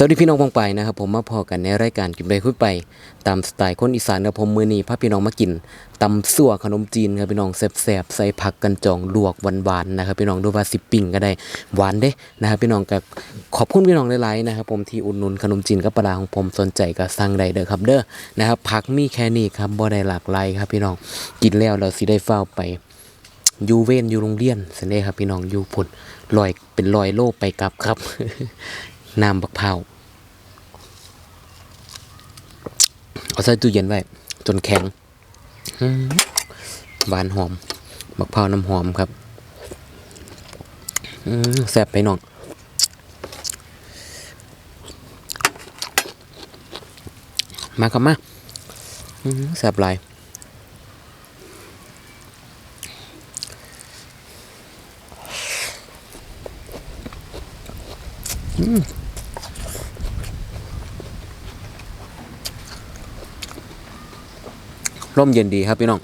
สวัสดีพี่น้องพงไปนะครับผมมาพอกันในรายการกินไปคุยไป ตามสไตล์คนอีสานนะผมมือนีพาพี่น้องมากินตำสั่วขนมจีนครับพี่น้องแซ่บๆใส่ผักกันจองลวกหวานๆนะครับพี่น้องดูว่าสิปิ้งก็ได้หวานเด้นะครับพี่น้องก็ขอบคุณพี่น้องหลายๆนะครับผมที่อุดหนุนขนมจีนกับปลาของผมสนใจก็สั่งได้เด้อครับเด้อนะครับผักมีแค่นี้ครับบ่ได้หลากหลายครับพี่น้องกินแล้วเราสิได้เฝ้าไปอยู่เว้นอยู่โรงเรียนสันเด้ครับพี่น้องอยู่พุ่นลอยเป็นลอยโลไปกลับครับ น้ำบักเผาวเอาใส่ตู้เย็นไว้ จนแข็งหวานหอม บักเผาวน้ำหอมครับแซ่บไปน้องมาครับมาแซ่บหลาย ร่มเย็นดีครับพี่น้อง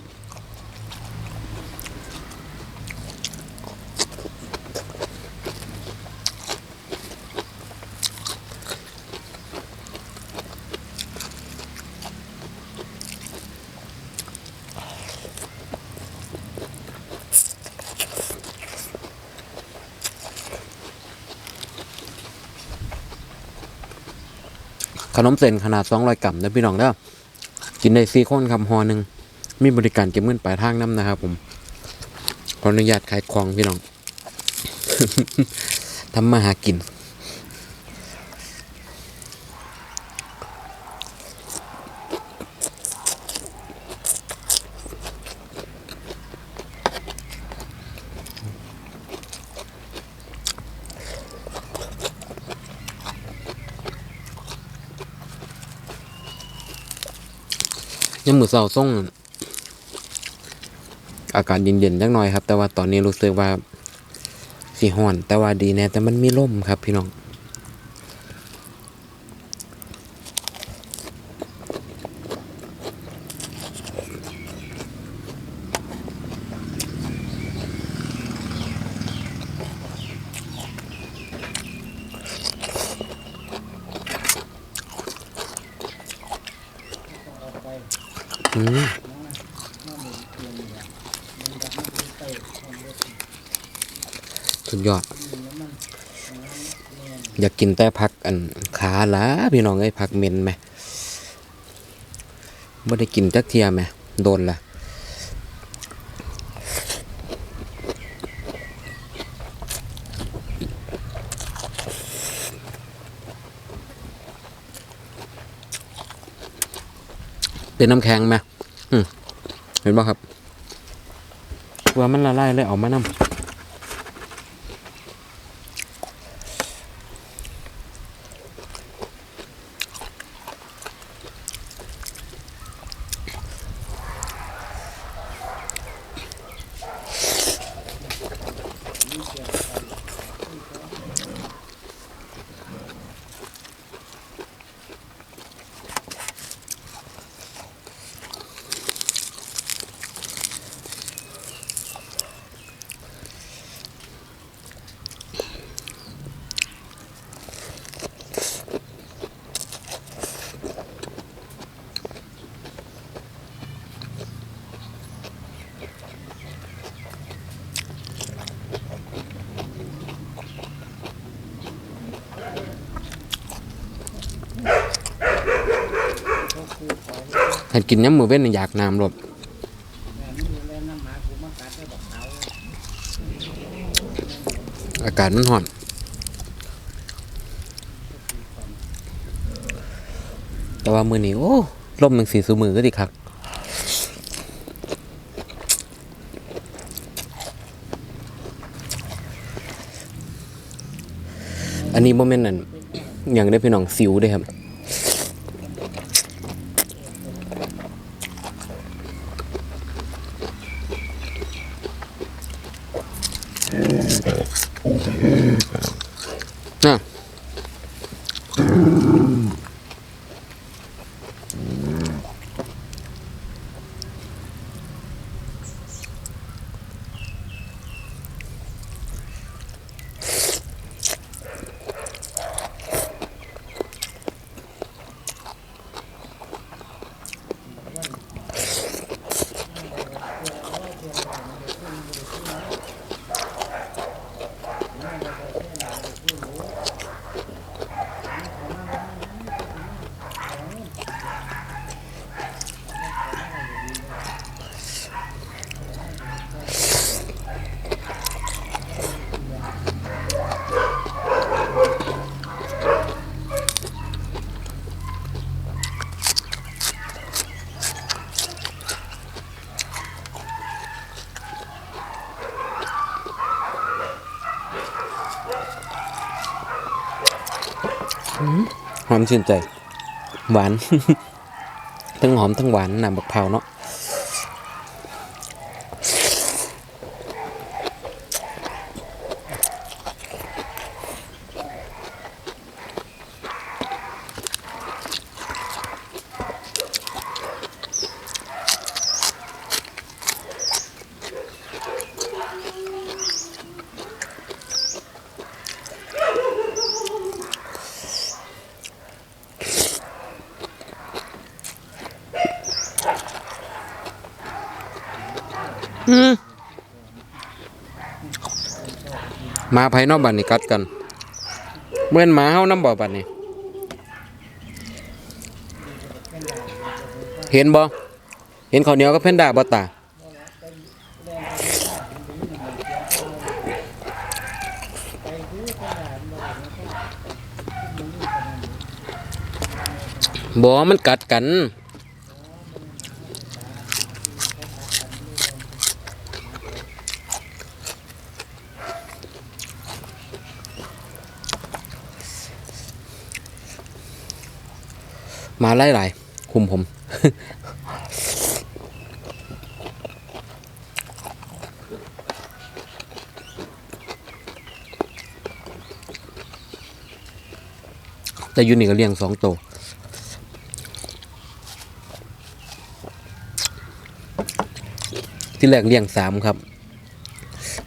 ขนมเส้นขนาด 200 กรัมนะพี่น้องเด้อ กินได้สี่คนครับหอหนึ่งมีบริการเก็บเงินปลายทางน้ำนะครับ ผมขออนุญาตขายของพี่น้องทำมาหากิน ยังมือเสาส่งอากาศเย็นๆจักหน่อยครับ แต่ว่าตอนนี้รู้สึกว่าสีห่อน แต่ว่าดีแน่แต่มันมีลมครับพี่น้อง ยอด อยากกินแต่ผักอันขาหลาพี่น้องไอ้ยผักเมนไหมไม่ได้กินจักเทียมไหมโดนละเป็นน้ำแข็งไหมมเห็นป่ะครับว่ามันละลายเลยออกมาน้ำ ถ้ากินย้ำมือเว้นอยากน้ำรบอากาศมันห่อนแต่ว่ามือนี้โอ้ลมหนึ่งสีสูมือก็ดีครับอันนี้โมเมนต์นั่นอย่างได้พี่น้องสิวด้วยครับ หอมชื่นใจ หวาน ทั้งหอมทั้งหวานน้ำบักพร้าวเนาะ มาภายนอกบ้านนี่กัดกันเมื่อนหมาเฮาน้ำบ่อบ้านนี่เห็นบ่เห็นข้าวเหนียวกับแพนด้าบ่ตาบ่มันกัดกันาไล่หลายๆคุมผม แต่ยูนี่ก็เลี้ยงสองตัวที่แรกเลี้ยงสามครับ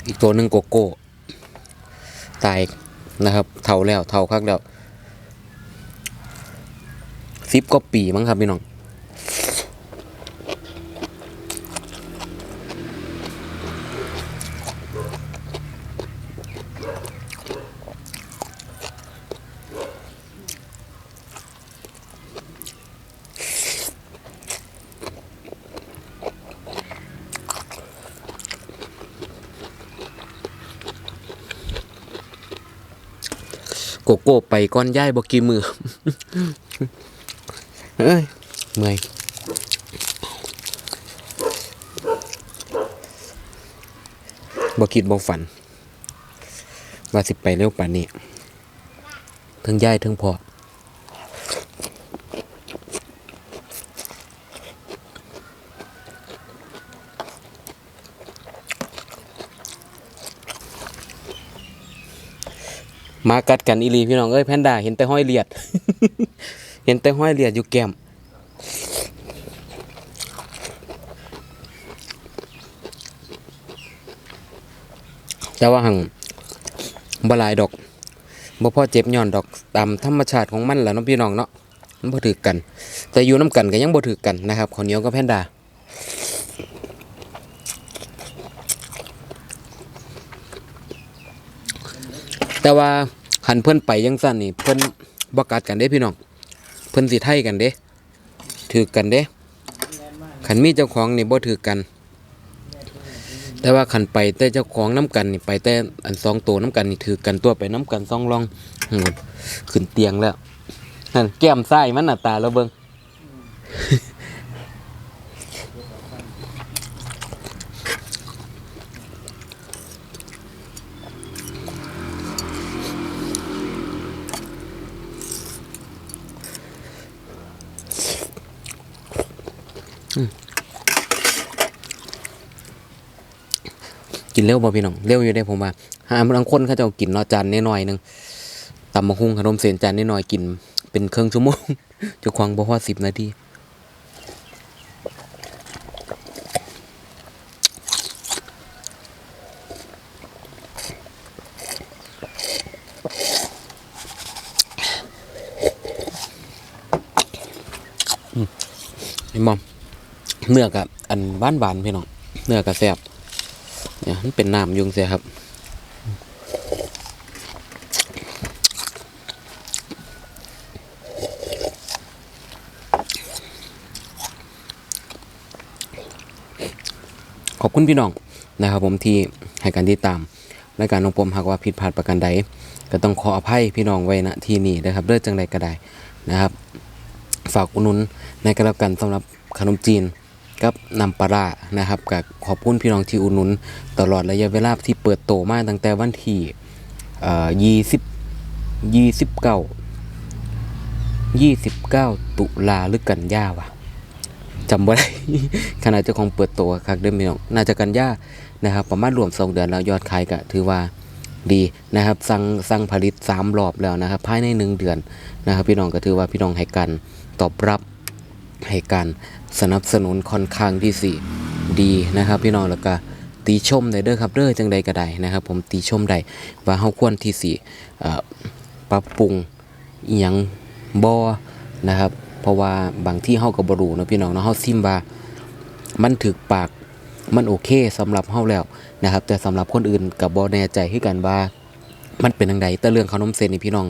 อีกตัวหนึ่งโกโก้ ตายนะครับ เท่าแล้ว เท่าคักแล้ว สิบก็ปีมั้งครับพี่น้องโกโก้ไปก้อนย่ายบอกกี่มือ เอ้ยเมื่อยบ่คิดบ่ฝัน ว่าสิไปเร็วป่านนี้ทั้งย่ายทั้งพอมากัดกันอีลีพี่น้องเอ้ยแพนด้าเห็นแต่ห้อยเลียด เห็นแต่ห้อยเลียดอยู่แก้มแต่ว่าหังบลายดอกบ่พ่อเจ็บย้อนดอกตามธรรมชาติของมันแหละเนาะพี่น้องเนาะมันบ่ถือกัน แต่อยู่น้ำกันก็ยังบ่ถือกันนะครับข้าวเหนียวกับแพนด้าแต่ว่าหันเพิ่นไปยังสั้นนี่เพิ่นบ่กัดกันเด้พี่น้อง พิ่นสิไทยกันเด้ถือกันเด้ขันมีเจ้าของนี่บ่ถือกัน แต่ว่าขันไปแต่เจ้าของน้ำกันนี่ไปแต่อันสองตัวน้ำกันนี่ถือกันตัวไปน้ำกันสองรองขึ้นเตียงแล้วนั่นแก้มไส้มันหน้าตาเราเบิง กินเร็วบ่พี่น้องเร็วอยู่ได้ผมว่าหาบางคนเขาเจะกินเนาะจานน้อยๆหนึงตำมะฮุ่งขนมเส้นจานน้อยๆกิน เป็นเครึ่องชั่วโมงจะควงบ่พอสิบนาทีมไอ้มอม เนื้อกับอันบ้านบานพี่น้องเนื้อกับแซ่บเนี่ยมันเป็นน้ำยุงเสียครับขอบคุณพี่น้องนะครับผมที่ให้การติดตามรายการของผมหากว่าผิดพลาดประการใด ก็ต้องขออภัยพี่น้องไว้ณที่นี้นะครับเลือจังใดก็ได้นะครับ ฝากอุดหนุนในกระกันสำหรับขนมจีน กับนำปลานะครับกับขอบคุณพี่น้องที่อุดหนุน ตลอดระยะเวลาที่เปิดโตมาตั้งแต่วันที่ยี่สิบยี่สิบเก้า29ตุลาหรือกันยาวะจำบ่ได้ขนาดเจ้าของเปิดตัวคักเดิมพี่น้องน่าจะกันยานะครับ ประมาณรวมสองเดือนแล้วยอดขายก็ถือว่าดีนะครับสั่งสั่งผลิตสามรอบแล้วนะครับภายในหนึ่งเดือนนะครับ พี่น้องก็ถือว่าพี่น้องให้การตอบรับ ให้การสนับสนุนค่อนข้างที่สิดีนะครับพี่น้องแล้วก็ตีชมได้เด้อครับเด้อจังใดก็ได้นะครับ ผมตีชมได้ว่าเฮาควรที่สิปรับปรุงอีหยังบ่นะครับ เพราะว่าบางที่เฮาก็บ่รู้นะพี่น้องเนาะเฮาซิมว่ามันถึกปากมันโอเคสำหรับเฮาแล้วนะครับ แต่สำหรับคนอื่นก็บ่แน่ใจคือกันว่า มันเป็นจังไดแต่เรื่องขนมเส้นนี่พี่น้อง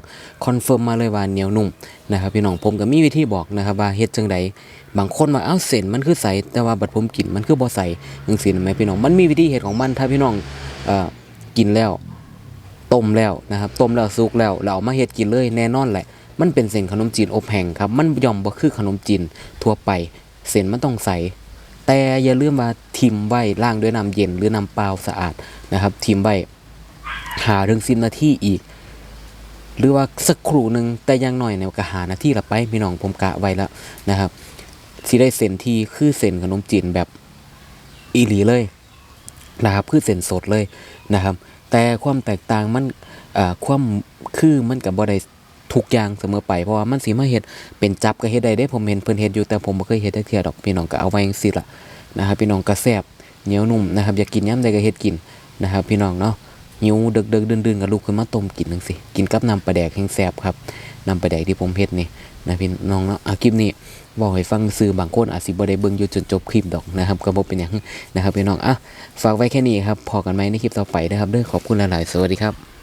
คอนเฟิร์มมาเลยว่าเหนียวนุ่มนะครับพี่น้องผมก็มีวิธีบอกนะครับว่าเฮ็ดจังไดบางคนว่าเอ้าเส้นมันคือใสแต่ว่าบัดผมกินมันคือบ่ใสจังซี่นะแม่พี่น้องมันมีวิธีเฮ็ดของมันถ้าพี่น้องเอ่อกินแล้วต้มแล้วนะครับต้มแล้วสุกแล้วแล้วเอามาเฮ็ดกินเลยแน่นอนแหละ มันเป็นเส้นขนมจีนอบแห้งครับมันย่อมบ่คือขนมจีนทั่วไปเส้นมันต้องใสแต่อย่าลืมว่าทิมไว้ล้างด้วยน้ำเย็นหรือน้ำเปล่าสะอาดนะครับทิมไว้ หาถึงสิบนาทีอีก หรือว่าสักครู่หนึ่งแต่ยังหน่อยเนี่ยก็หานาทีละไปพี่น้องผมกะไว้แล้วนะครับสิได้เส้นที่คือเส้นขนมจีนแบบอีหลีเลยนะครับคือเส้นสดเลยนะครับ แต่ความแตกต่างมันความคือมันกับบ่ได้ทุกอย่างเสมอไปเพราะว่ามันสิมาเฮ็ดเป็นจับก็เฮ็ดได้เด้ผมเห็นเพิ่นเฮ็ดอยู่แต่ผมบ่เคยเฮ็ดได้เทื่อดอกพี่น้องก็เอาไว้จังซี่ล่ะนะครับพี่น้องก็แซ่บเหนียวนุ่มนะครับอยากกินยามใดก็เฮ็ดกินนะครับพี่น้องเนาะ หิวดึกเดึกดื่นดื่นๆกับลูกขึ้นมาต้มกินนังสิกินกับน้ำปลาแดกแห้งแซบครับน้ำปลาแดกที่ผมเฮ็ดนี่นะพี่น้องเนาะอะคลิปนี้บอกให้ฟังซื้อบางคนอาจสิบ่ได้เบิ่งอยู่จนจบคลิปดอกนะครับก็บ่เป็นหยังนะครับพี่น้องอะฝากไว้แค่นี้ครับพอกันไหมในคลิปต่อไปนะครับเด้อขอบคุณหลายๆสวัสดีครับ